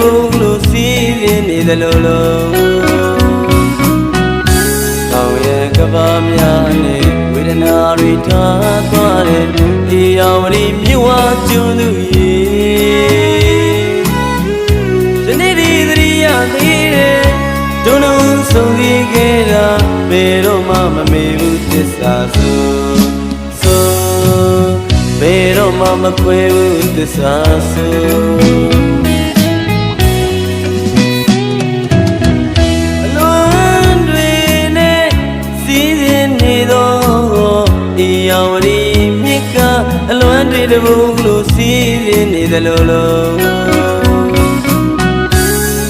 ဘူးလို့စီးရင်နေသလိုလိုတောင်ရဲ့ကဘာများနဲ့ဝေဒနာတွေထားသွားတဲ့ဒီအောင်ရီမြဝကျွန်းသူရေဒီနေ့ဒီသတိရသေးတယ်ဒုံလုံးဆုံးစည်းခဲ့တာဘယ်တော့မှမမေ့ဘူးသစ္စာဆိုဆိုဘယ်တော့မှမခွဲဘူးသစ္စာဆို အောင်ရီမြစ်ကအလွန်တွေတဘူးလို့စီးရင်နေသလိုလို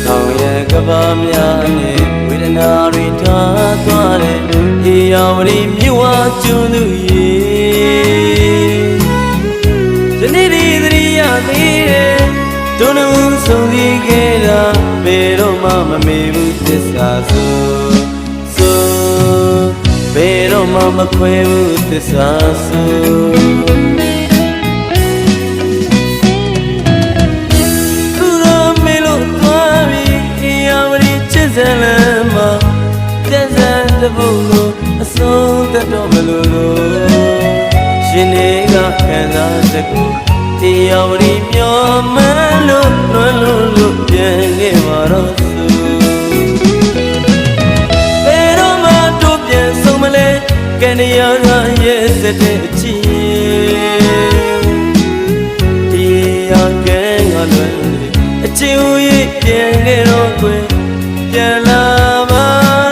တောင်ရဲ့ကဘာများနဲ့ဝေဒနာတွေထားသွားတဲ့ဒီအောင်ရီမြစ်ဝကျွန်းသူရေယနေ့ဒီသတိရသေးတယ်ဒုံလုံးဆုံးစည်းခဲ့တာဘယ်တော့မှမမေ့ဘူးသစ္စာဆိုဆို ဘယ်တော့မှမခွဲဘူးသစ္စာဆိုသူတော်မေလို့သွားပြီးအရာဝတီချစ်စံလမ်းမှာကျန်စံတပုတ်လို့အဆုံးသတ်တော့မလို့လို့ရှင်တွေကခံစားစကူတရားဝတီမျောမှန်းလို့လွန်လို့လို့ပြန်ခဲ့ပါတော့ ကနေရကရဲ့စတဲ့အချီတရားကဲငါလွယ်အချီဦးရဲ့ပြန်ခဲ့တော့ကွယ်ပြန်လာပါ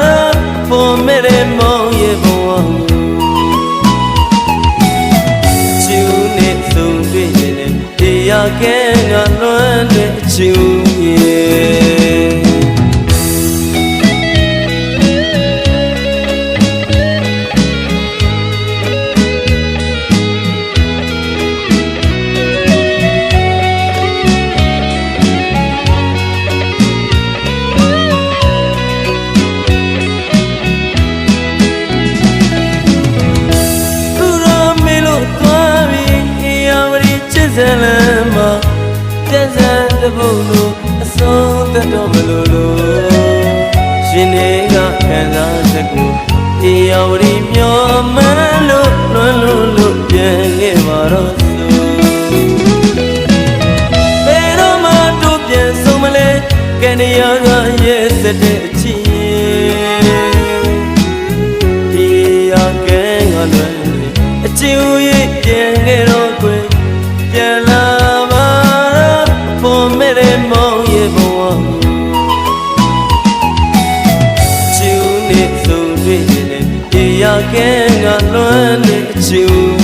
တော့ပေါ်မဲ့တဲ့မောင်ရဲ့ဘဝကိုချူနဲ့ဆုံးတွေ့နေတဲ့တရားကဲငါလွမ်းတဲ့ချူရဲ့ တပုတ်လို့အဆုံးသတ်တော့မလို့လို့ရှင်တွေကခံစားစကူအရာဝတီမျောမှန်းလို့လွန်လို့လို့ပြန်ခဲ့ပါတော့သူဘယ်တော့မှတို့ပြန်ဆုံးမလဲကနေရကရဲ့စတဲ့အချီဒီ ရကဲငါလွယ်တဲ့အချီဦး